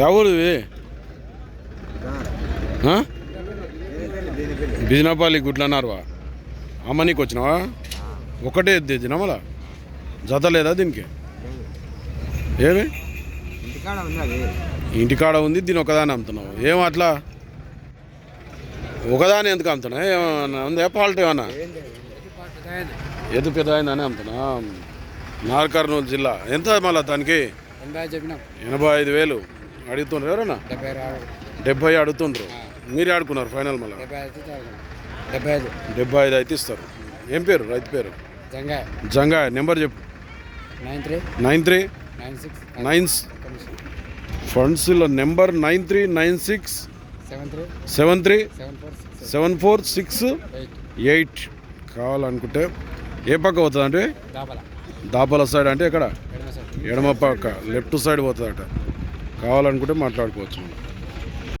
ఎవరు ఇది ఆ? బిజినపల్లి గుడ్లన్నారువా అమ్మనీకి వచ్చినావా ఒకటే తెచ్చినా మళ్ళా జత లేదా దీనికి ఏమి ఇంటికాడ ఉంది దీని ఒకదాని అమ్ముతున్నావు ఏం అట్లా ఒకదాని ఎందుకు అమ్ముతున్నావు ఏమన్నా ఉందా పాల్ట్ ఏమన్నా ఎదు పెద్ద అయిందని అమ్ముతున్నా నార్ కర్నూలు జిల్లా ఎంత మళ్ళా దానికి ఎనభై ఐదు వేలు అడుగుతుండ్రు ఎవరన్నా? డెబ్బై అడుగుతుండ్రు మీరే ఆడుకున్నారు ఫైనల్ మళ్ళీ? డెబ్బై ఐదు. డెబ్బై అయితే ఇస్తారు. ఏం పేరు రైతు పేరు? జంగా జంగా నెంబర్ చెప్పు. Nine three. Nine three. Nine six. Nine ఫండ్స్లో number nine three nine six. Seven three. Seven three. Seven four six. Eight. కావాలనుకుంటే ఏ పక్క పోతుంది అంటే దాపల. దాపల సైడ్ అంటే ఎక్కడ? ఎడమ పక్క. లెఫ్ట్ సైడ్ పోతుందట. కావాలనుకుంటే మాట్లాడుకోవచ్చు. మనం